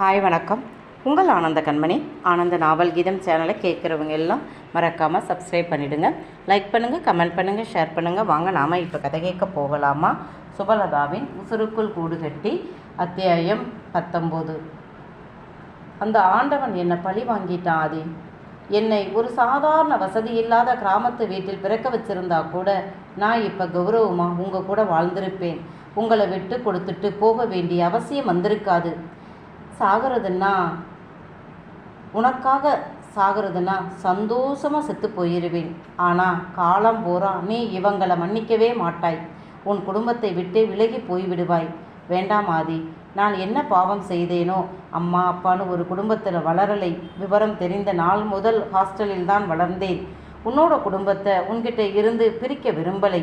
Hi வணக்கம். உங்கள் ஆனந்த கண்மணி. ஆனந்த நாவல் கீதம் சேனலை கேட்குறவங்க எல்லாம் மறக்காமல் சப்ஸ்கிரைப் பண்ணிவிடுங்க லைக் பண்ணுங்கள் கமெண்ட் பண்ணுங்கள் ஷேர் பண்ணுங்கள் வாங்க நாம் இப்போ கதை கேட்க போகலாமா? சுபலதாவின் உசுருக்குள் கூடு கட்டி அத்தியாயம் பத்தொம்போது அந்த ஆண்டவன் என்னை பழி வாங்கிட்டான் அது என்னை ஒரு சாதாரண வசதி இல்லாத கிராமத்து வீட்டில் பிறக்க வச்சிருந்தா கூட நான் இப்போ கௌரவமாக உங்கள் கூட வாழ்ந்திருப்பேன். உங்களை விட்டு கொடுத்துட்டு போக வேண்டிய அவசியம் வந்திருக்காது. சாகிறதுன்னா உனக்காக சாகிறதுனா சந்தோஷமாக செத்து போயிடுவேன் ஆனால் காலம் போறா நீ இவங்களை மன்னிக்கவே மாட்டாய். உன் குடும்பத்தை விட்டு விலகி போய்விடுவாய். வேண்டாம் ஆதி நான் என்ன பாவம் செய்தேனோ அம்மா அப்பான்னு ஒரு குடும்பத்தில் வளரலை. விவரம் தெரிந்த நாள் முதல் ஹாஸ்டலில் தான் வளர்ந்தேன். உன்னோட குடும்பத்தை உன்கிட்ட இருந்து பிரிக்க விரும்பலை.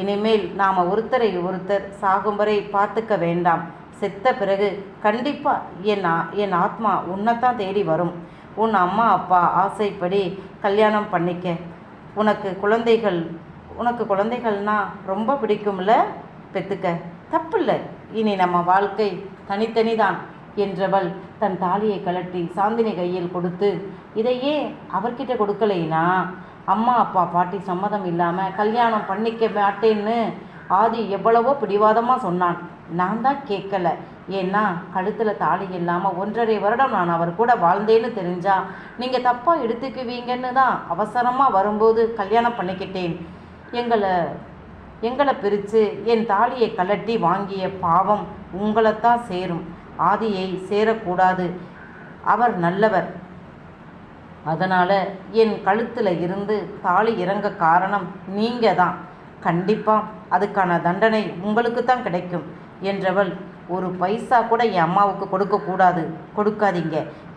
இனிமேல் நாம் ஒருத்தரை ஒருத்தர் சாகும் வரை பார்த்துக்க வேண்டாம். செத்த பிறகு கண்டிப்பாக என் ஆ- என் ஆத்மா உன்னைத்தான் தேடி வரும். உன் அம்மா அப்பா ஆசைப்படி கல்யாணம் பண்ணிக்க. உனக்கு குழந்தைகள் உனக்கு குழந்தைகள்னா ரொம்ப பிடிக்கும்ல பெத்துக்க. தப்பில்லை. இனி நம்ம வாழ்க்கை தனித்தனி தான் என்றவள் தன் தாலியை கலட்டி சாந்தினி கையில் கொடுத்து இதையே அவர்கிட்ட கொடுக்கலைனா? அம்மா அப்பா பாட்டி சம்மதம் இல்லாமல் கல்யாணம் பண்ணிக்க மாட்டேன்னு ஆதி எவ்வளவோ பிடிவாதமாக சொன்னான். நான் தான் கேட்கல. ஏன்னா கழுத்தில் தாலி இல்லாமல் ஒன்றரை வருடம் நான் அவர் கூட வாழ்ந்தேன்னு தெரிஞ்சா நீங்கள் தப்பாக எடுத்துக்குவீங்கன்னு தான் அவசரமாக வரும்போது கல்யாணம் பண்ணிக்கிட்டேன். எங்களை எங்களை பிரித்து என் தாலியை கலட்டி வாங்கிய பாவம் உங்களைத்தான் சேரும். ஆதியை சேரக்கூடாது. அவர் நல்லவர். அதனால் என் கழுத்தில் இருந்து தாலி இறங்க காரணம் நீங்கள் தான் கண்டிப்பாக அதுக்கான தண்டனை உங்களுக்கு தான் கிடைக்கும் என்றவள் ஒரு பைசா கூட என் அம்மாவுக்கு கொடுக்கக்கூடாது கொடுக்காதீங்க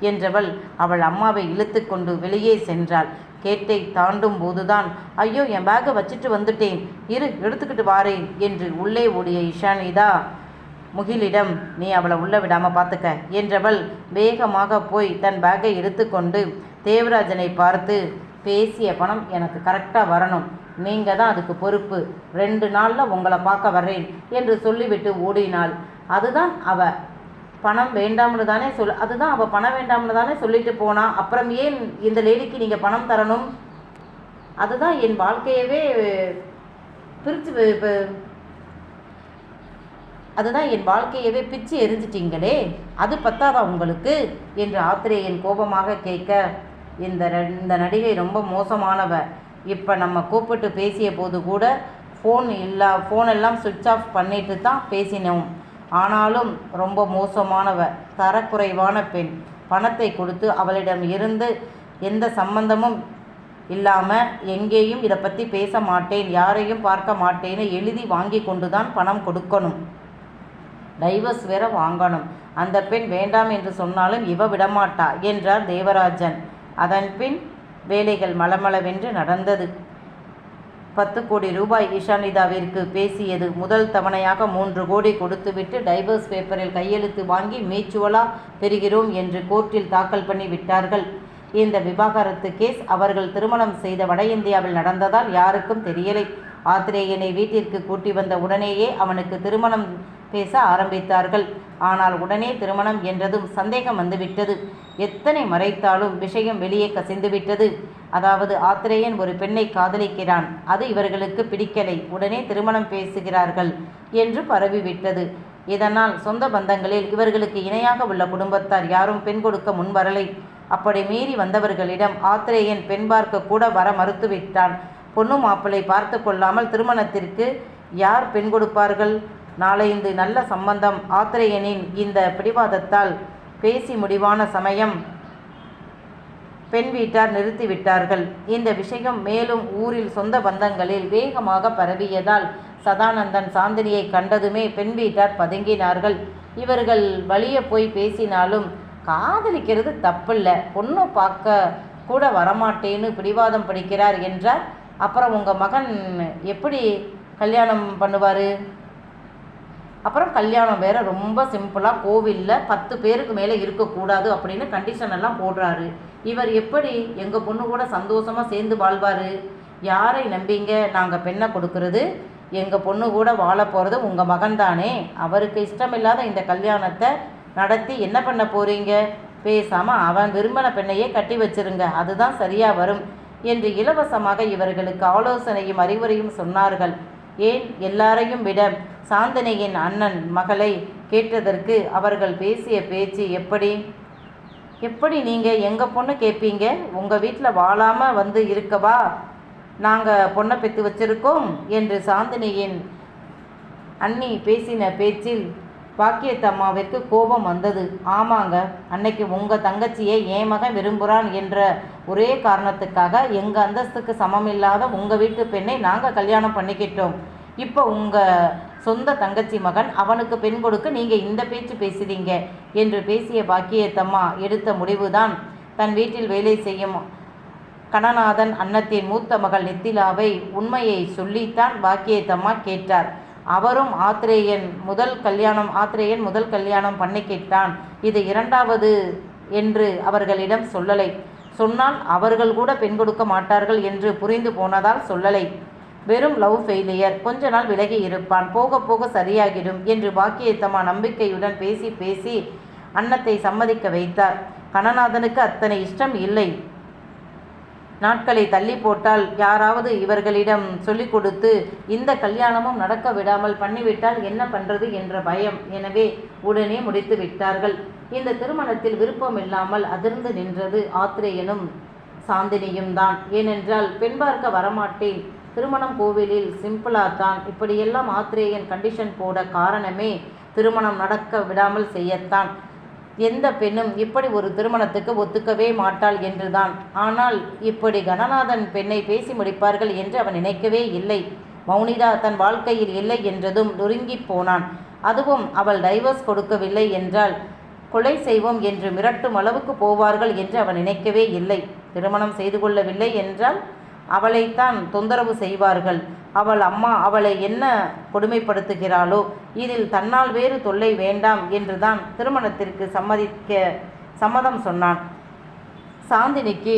என்றவள் அவள் அம்மாவை இழுத்து கொண்டு வெளியே சென்றாள். கேட்டை தாண்டும் போதுதான் ஐயோ என் பேக்கை வச்சுட்டு வந்துட்டேன். இரு எடுத்துக்கிட்டு வாரேன் என்று உள்ளே ஓடிய இஷானிதா முகிலிடம் நீ அவளை உள்ள விடாமல் பார்த்துக்க என்றவள் வேகமாக போய் தன் பேக்கை எடுத்துக்கொண்டு தேவராஜனை பார்த்து பேசிய பணம் எனக்கு கரெக்டாக வரணும். நீங்கள் தான் அதுக்கு பொறுப்பு. ரெண்டு நாளில் உங்களை பார்க்க வர்றேன் என்று சொல்லிவிட்டு ஓடினாள். அதுதான் அவ. பணம் வேண்டாம்னு தானே சொல் அதுதான் அவள் பணம் வேண்டாம்னு தானே சொல்லிட்டு போனா. அப்புறம் ஏன் இந்த லேடிக்கு நீங்கள் பணம் தரணும்? அதுதான் என் வாழ்க்கையவே பிரித்து அதுதான் என் வாழ்க்கையவே பிச்சு எரிஞ்சிட்டீங்களே. அது பத்தாதா உங்களுக்கு? என்று ஆத்திரேயன் கோபமாக கேட்க இந்த ரெ- இந்த நடிகை ரொம்ப மோசமானவ. இப்போ நம்ம கூப்பிட்டு பேசிய போது கூட ஃபோன் இல்லா ஃபோன் எல்லாம் சுவிட்ச் ஆஃப் பண்ணிட்டு தான் பேசினோம். ஆனாலும் ரொம்ப மோசமானவ தரக்குறைவான பெண். பணத்தை கொடுத்து அவளிடம் இருந்து எந்த சம்பந்தமும் இல்லாமல் எங்கேயும் இதை பற்றி பேச மாட்டேன் யாரையும் பார்க்க மாட்டேன்னு எழுதி வாங்கி கொண்டு தான் பணம் கொடுக்கணும். டைவர்ஸ் வேற வாங்கணும். அந்த பெண் வேண்டாம் என்று சொன்னாலும் இவ விடமாட்டா என்றார் தேவராஜன். அதன் பின் வேலைகள் மளமளவென்று நடந்தது. பத்து கோடி ரூபாய் ஈஷானிதாவிற்கு பேசியது முதல் தவணையாக மூன்று கோடி கொடுத்துவிட்டு டைவர்ஸ் பேப்பரில் கையெழுத்து வாங்கி மீச்சுவலா பெறுகிறோம் என்று கோர்ட்டில் தாக்கல் பண்ணி விட்டார்கள். இந்த விவாகரத்து கேஸ் அவர்கள் திருமணம் செய்த வட இந்தியாவில் நடந்ததால் யாருக்கும் தெரியலை. ஆத்திரேயனை வீட்டிற்கு கூட்டி வந்த உடனேயே அவனுக்கு திருமணம் பேச ஆரம்பித்தார்கள். ஆனால் உடனே திருமணம் என்றதும் சந்தேகம் வந்துவிட்டது. எத்தனை மறைத்தாலும் விஷயம் வெளியே கசிந்துவிட்டது. அதாவது ஆத்திரேயன் ஒரு பெண்ணை காதலிக்கிறான். அது இவர்களுக்கு பிடிக்கலை. உடனே திருமணம் பேசுகிறார்கள் என்று பரவிவிட்டது. இதனால் சொந்த பந்தங்களில் இவர்களுக்கு இணையாக உள்ள குடும்பத்தார் யாரும் பெண் கொடுக்க முன்வரலை அப்படி மீறி வந்தவர்களிடம் ஆத்திரேயன் பெண் பார்க்க கூட வர மறுத்துவிட்டான். பொண்ணு மாப்பிள்ளை பார்த்து கொள்ளாமல் திருமணத்திற்கு யார் பெண் கொடுப்பார்கள்? நாளைந்து நல்ல சம்பந்தம் ஆத்திரேயனின் இந்த பிடிவாதத்தால் பேசி முடிவான சமயம் பெண் வீட்டார் நிறுத்திவிட்டார்கள். இந்த விஷயம் மேலும் ஊரில் சொந்த பந்தங்களில் வேகமாக பரவியதால் சதானந்தன் சாந்தினியை கண்டதுமே பெண் வீட்டார் பதுங்கினார்கள். இவர்கள் வழிய போய் பேசினாலும் காதலிக்கிறது தப்பில்ல. பொண்ணு பார்க்க கூட வரமாட்டேன்னு பிடிவாதம் படிக்கிறார் என்றார். அப்புறம் உங்கள் மகன் எப்படி கல்யாணம் பண்ணுவார்? அப்புறம் கல்யாணம் வேற ரொம்ப சிம்பிளாக கோவிலில் பத்து பேருக்கு மேலே இருக்கக்கூடாது அப்படின்னு கண்டிஷன் எல்லாம் போடுறாரு. இவர் எப்படி எங்கள் பொண்ணு கூட சந்தோஷமாக சேர்ந்து வாழ்வார்? யாரை நம்பிங்க? நாங்கள் பெண்ணை கொடுக்கறது. எங்கள் பொண்ணு கூட வாழ போகிறது உங்கள் மகன் தானே அவருக்கு இஷ்டமில்லாத இந்த கல்யாணத்தை நடத்தி என்ன பண்ண போகிறீங்க பேசாமல் அவன் விரும்பின பெண்ணையே கட்டி வச்சிருங்க. அதுதான் சரியாக வரும். என்று இலவசமாக இவர்களுக்கு ஆலோசனையும் அறிவுரையும் சொன்னார்கள். ஏன் எல்லாரையும் விட சாந்தனையின் அண்ணன் மகளை கேட்டதற்கு அவர்கள் பேசிய பேச்சு எப்படி? எப்படி நீங்கள் எங்கள் பொண்ணு கேட்பீங்க உங்கள் வீட்டில் வாழாமல் வந்து இருக்கவா? நாங்கள் பொண்ணை பெற்று வச்சுருக்கோம் என்று சாந்தினியின் அண்ணி பேசின பேச்சில் பாக்கியத்தம்மாவிற்கு கோபம் வந்தது. ஆமாங்க அன்னைக்கு உங்கள் தங்கச்சியை என் மகன் விரும்புகிறான் என்ற ஒரே காரணத்துக்காக எங்கள் அந்தஸ்துக்கு சமமில்லாத உங்கள் வீட்டு பெண்ணை நாங்கள் கல்யாணம் பண்ணிக்கிட்டோம். இப்போ உங்கள் சொந்த தங்கச்சி மகன் அவனுக்கு பெண் கொடுக்க நீங்கள் இந்த பேச்சு பேசுறீங்க என்று பேசிய பாக்கியத்தம்மா எடுத்த முடிவுதான். தன் வீட்டில் வேலை செய்யும் கணநாதன் அன்னத்தின் மூத்த மகள் நித்திலாவை உண்மையை சொல்லித்தான் பாக்கியத்தம்மா கேட்டார். அவரும் ஆத்திரேயன் முதல் கல்யாணம் ஆத்திரேயன் முதல் கல்யாணம் பண்ணி கேட்டான். இது இரண்டாவது என்று அவர்களிடம் சொல்லலை. சொன்னால் அவர்கள் கூட பெண் கொடுக்க மாட்டார்கள் என்று புரிந்து போனதால் சொல்லலை. வெறும் லவ் ஃபெயிலியர் கொஞ்ச நாள் விலகி இருப்பான். போக போக சரியாகிடும் என்று பாக்கியத்தம்மா நம்பிக்கையுடன் பேசி பேசி அன்னத்தை சம்மதிக்க வைத்தார். கணநாதனுக்கு அத்தனை இஷ்டம் இல்லை. நாட்களை தள்ளி போட்டால் யாராவது இவர்களிடம் சொல்லிக் கொடுத்து இந்த கல்யாணமும் நடக்க விடாமல் பண்ணிவிட்டால் என்ன பண்றது என்ற பயம். எனவே உடனே முடித்து விட்டார்கள். இந்த திருமணத்தில் விருப்பம் இல்லாமல் அதிர்ந்து நின்றது ஆத்திரேயனும் சாந்தினியும் தான். ஏனென்றால் பெண் பார்க்க வரமாட்டேன். திருமணம் கோவிலில் சிம்பிளா தான். இப்படியெல்லாம் ஆத்திரேயன் கண்டிஷன் போட காரணமே திருமணம் நடக்க விடாமல் செய்யத்தான். எந்த பெண்ணும் இப்படி ஒரு திருமணத்துக்கு ஒத்துக்கவே மாட்டாள் என்றுதான். ஆனால் இப்படி கணநாதன் பெண்ணை பேசி முடிப்பார்கள் என்று அவன் நினைக்கவே இல்லை. மௌனிதா தன் வாழ்க்கையில் இல்லை என்றதும் நொறுங்கிப் போனான். அதுவும் அவள் டைவர்ஸ் கொடுக்கவில்லை என்றால் கொலை செய்வோம் என்று மிரட்டும் அளவுக்கு போவார்கள் என்று அவன் நினைக்கவே இல்லை. திருமணம் செய்து கொள்ளவில்லை என்றால் அவளைத்தான் தொந்தரவு செய்வார்கள். அவள் அம்மா அவளை என்ன கொடுமைப்படுத்துகிறாளோ இதில் தன்னால் வேறு தொல்லை வேண்டாம் என்றுதான் திருமணத்திற்கு சம்மதிக்க சம்மதம் சொன்னான். சாந்தினிக்கு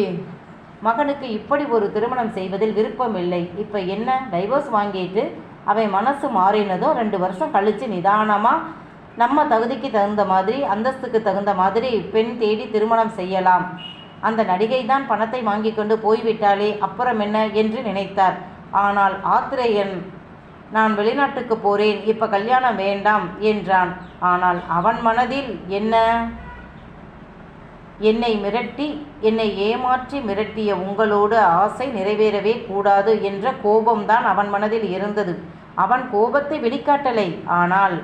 மகனுக்கு இப்படி ஒரு திருமணம் செய்வதில் விருப்பம் இல்லை. இப்போ என்ன டைவோர்ஸ் வாங்கிட்டு அவன் மனசு மாறினதோ ரெண்டு வருஷம் கழித்து நிதானமாக நம்ம தகுதிக்கு தகுந்த மாதிரி அந்தஸ்துக்கு தகுந்த மாதிரி பெண் தேடி திருமணம் செய்யலாம். அந்த நடிகை தான் பணத்தை வாங்கி கொண்டு போய்விட்டாளே அப்புறம் என்ன என்று நினைத்தார். ஆனால் ஆத்திரேயன் நான் வெளிநாட்டுக்கு போறேன் இப்ப கல்யாணம் வேண்டாம் என்றான். ஆனால் அவன் மனதில் என்ன? என்னை மிரட்டி என்னை ஏமாற்றி மிரட்டிய உங்களோடு ஆசை நிறைவேறவே கூடாது என்ற கோபம்தான் அவன் மனதில் இருந்தது. அவன் கோபத்தை வெளிக்காட்டலை. ஆனால்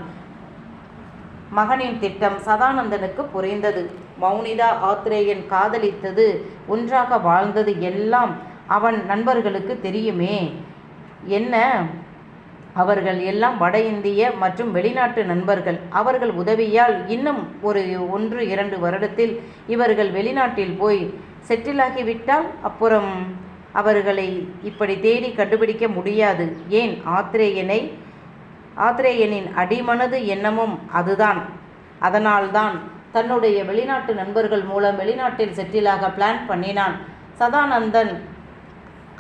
மகனின் திட்டம் சதானந்தனுக்கு புரிந்தது. மௌனிதா ஆத்ரேயன் காதலித்தது ஒன்றாக வாழ்ந்தது எல்லாம் அவன் நண்பர்களுக்கு தெரியுமே. என்ன? அவர்கள் எல்லாம் வட இந்திய மற்றும் வெளிநாட்டு நண்பர்கள். அவர்கள் உதவியால் இன்னும் ஒரு ஒன்று இரண்டு வருடத்தில் இவர்கள் வெளிநாட்டில் போய் செட்டிலாகிவிட்டால் அப்புறம் அவர்களை இப்படி தேடி கண்டுபிடிக்க முடியாது. ஏன்? ஆத்திரேயனை ஆத்திரேயனின் அடிமனது எண்ணமும் அதுதான். அதனால்தான் தன்னுடைய வெளிநாட்டு நண்பர்கள் மூலம் வெளிநாட்டில் செட்டிலாக பிளான் பண்ணினான். சதானந்தன்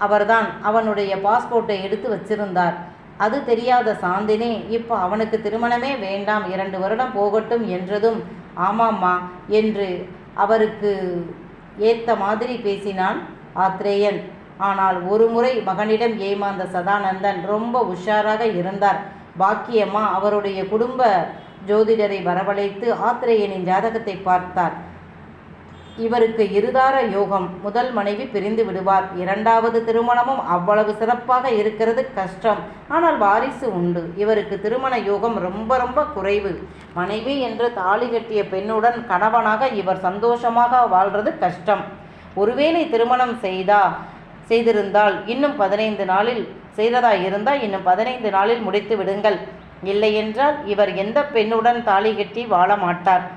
அவர்தான் அவனுடைய பாஸ்போர்ட்டை எடுத்து வச்சிருந்தார். அது தெரியாத சாந்தினி இப்போ அவனுக்கு திருமணமே வேண்டாம் இரண்டு வருடம் போகட்டும் என்றதும் ஆமாம்மா என்று அவருக்கு ஏத்த மாதிரி பேசினான் ஆத்ரேயன். ஆனால் ஒரு முறை மகனிடம் ஏமாந்த சதானந்தன் ரொம்ப உஷாராக இருந்தார். பாக்கியம்மா அவருடைய குடும்ப ஜோதிடரை வரவழைத்து ஆத்திரேயனின் ஜாதகத்தை பார்த்தார். இவருக்கு இருதார யோகம். முதல் மனைவி பிரிந்து விடுவார். இரண்டாவது திருமணமும் அவ்வளவு சிறப்பாக இருக்கிறது கஷ்டம். ஆனால் வாரிசு உண்டு. இவருக்கு திருமண யோகம் ரொம்ப ரொம்ப குறைவு. மனைவி என்று தாலி கட்டிய பெண்ணுடன் கணவனாக இவர் சந்தோஷமாக வாழ்றது கஷ்டம். ஒருவேளை திருமணம் செய்தா செய்திருந்தால் இன்னும் பதினைந்து நாளில் செய்ததா இருந்தால் இன்னும் பதினைந்து நாளில் முடித்து விடுங்கள். இல்லையென்றால் இவர் எந்த பெண்ணுடன் தாலி கட்டி வாழ மாட்டார்.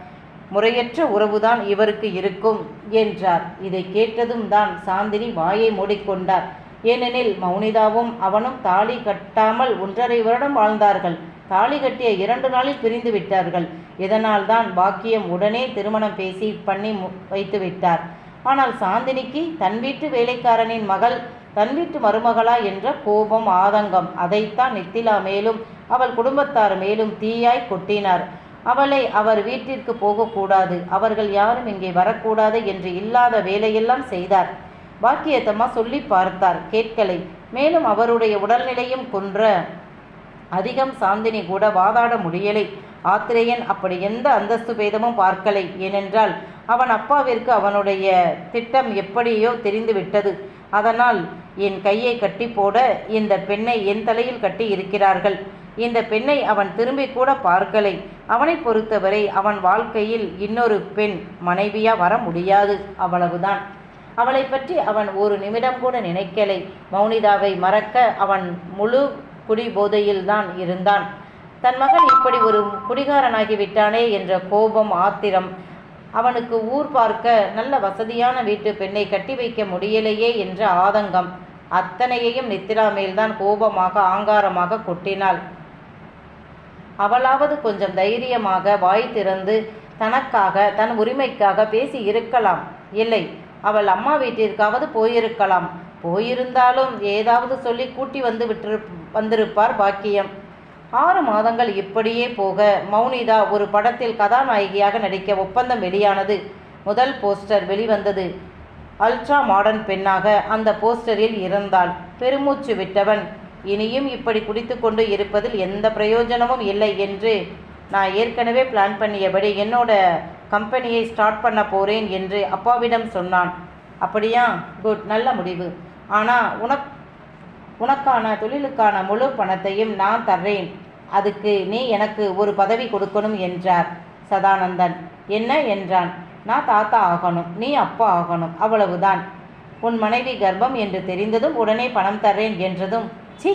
முறையற்ற உறவுதான் இவருக்கு இருக்கும் என்றார். இதை கேட்டதும் தான் சாந்தினி வாயை மூடிக்கொண்டார். ஏனெனில் மௌனிதாவும் அவனும் தாலி கட்டாமல் ஒன்றரை வருடம் வாழ்ந்தார்கள். தாலி கட்டிய இரண்டு நாளில் பிரிந்து விட்டார்கள். இதனால் தான் பாக்கியம் உடனே திருமணம் பேசி பண்ணி மு- வைத்து விட்டார் ஆனால் சாந்தினிக்கு தன் வீட்டு வேலைக்காரனின் மகள் தன் வீட்டு மருமகளா என்ற கோபம் ஆதங்கம். அதைத்தான் நித்திலா மேலும் அவள் குடும்பத்தார் மேலும் தீயாய் கொட்டினார். அவளை அவர் வீட்டிற்கு போகக்கூடாது. அவர்கள் யாரும் இங்கே வரக்கூடாது என்று இல்லாத வேலையெல்லாம் செய்தார். பாக்கியத்தம்மா சொல்லி பார்த்தார் கேட்கலை. மேலும் அவருடைய உடல்நிலையும் கொன்ற. அதிகம் சாந்தினி கூட வாதாட முடியலை. ஆத்திரேயன் அப்படி எந்த அந்தஸ்து பேதமும் பார்க்கலை. ஏனென்றால் அவன் அப்பாவிற்கு அவனுடைய திட்டம் எப்படியோ தெரிந்துவிட்டது. அதனால் என் கையை கட்டி போட இந்த பெண்ணை என் தலையில் கட்டி இருக்கிறார்கள். இந்த பெண்ணை அவன் திரும்பி கூட பார்க்கலை. அவனை பொறுத்தவரை அவன் வாழ்க்கையில் இன்னொரு பெண் மனைவியா வர முடியாது. அவ்வளவுதான். அவளை பற்றி அவன் ஒரு நிமிடம் கூட நினைக்கலை. மௌனிதாவை மறக்க அவன் முழு குடி போதையில்தான் இருந்தான். தன் மகன் இப்படி ஒரு குடிகாரனாகி விட்டானே என்ற கோபம் ஆத்திரம் அவனுக்கு ஊர் பார்க்க நல்ல வசதியான வீட்டு பெண்ணை கட்டி வைக்க முடியலையே என்ற ஆதங்கம். அத்தனையையும் நித்திரா மேல்தான் கோபமாக ஆங்காரமாக கொட்டினாள். அவளாவது கொஞ்சம் தைரியமாக வாய் திறந்து தனக்காக தன் உரிமைக்காக பேசி இருக்கலாம். இல்லை அவள் அம்மா வீட்டிற்காவது போயிருக்கலாம். போயிருந்தாலும் ஏதாவது சொல்லி கூட்டி வந்து விட்டு வந்திருப்பார் பாக்கியம். ஆறு மாதங்கள் இப்படியே போக மௌனிதா ஒரு படத்தில் கதாநாயகியாக நடிக்க ஒப்பந்தம் வெளியானது. முதல் போஸ்டர் வெளிவந்தது. அல்ட்ரா மாடர்ன் பெண்ணாக அந்த போஸ்டரில் இருந்தாள் பெருமூச்சு விட்டவன். இனியும் இப்படி குடித்துக்கொண்டு இருப்பதில் எந்த பிரயோஜனமும் இல்லை என்று நான் ஏற்கனவே பிளான் பண்ணியபடி என்னோட கம்பெனியை ஸ்டார்ட் பண்ண போகிறேன் என்று அப்பாவிடம் சொன்னான். அப்படியா? குட் நல்ல முடிவு. ஆனால் உனக்கு உனக்கான தொழிலுக்கான முழு பணத்தையும் நான் தர்றேன். அதுக்கு நீ எனக்கு ஒரு பதவி கொடுக்கணும் என்றார் சதானந்தன். என்ன? என்றான். நான் தாத்தா ஆகணும் நீ அப்பா ஆகணும் அவ்வளவுதான். உன் மனைவி கர்ப்பம் என்று தெரிந்ததும் உடனே பணம் தர்றேன் என்றதும் சி!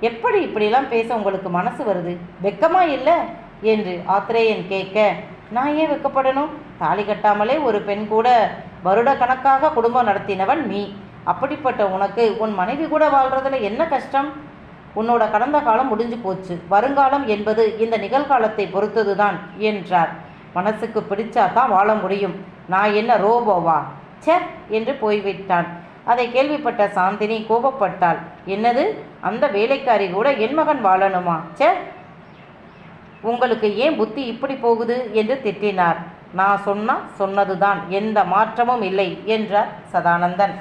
எப்படி இப்படிலாம் பேச உங்களுக்கு மனசு வருது? வெக்கமா இல்லை? என்று ஆத்திரேயன் கேட்க நான் ஏன் வெக்கப்படணும்? தாலி கட்டாமலே ஒரு பெண் கூட வருட கணக்காக குடும்பம் நடத்தினவன் நீ. அப்படிப்பட்ட உனக்கு உன் மனைவி கூட வாழ்றதுல என்ன கஷ்டம்? உன்னோட கடந்த காலம் முடிஞ்சு போச்சு. வருங்காலம் என்பது இந்த நிகழ்காலத்தை பொறுத்ததுதான் என்றார். மனசுக்கு பிடிச்சா தான் வாழ முடியும். நான் என்ன ரோபோவா? ச்சே என்று போய்விட்டான். அதை கேள்விப்பட்ட சாந்தினி கோபப்பட்டாள். என்னது? அந்த வேலைக்காரி கூட என் மகன் வாழணுமா? ச்சே உங்களுக்கு ஏன் புத்தி இப்படி போகுது? என்று திட்டினார். நான் சொன்னா சொன்னதுதான். எந்த மாற்றமும் இல்லை என்றார் சதானந்தன்.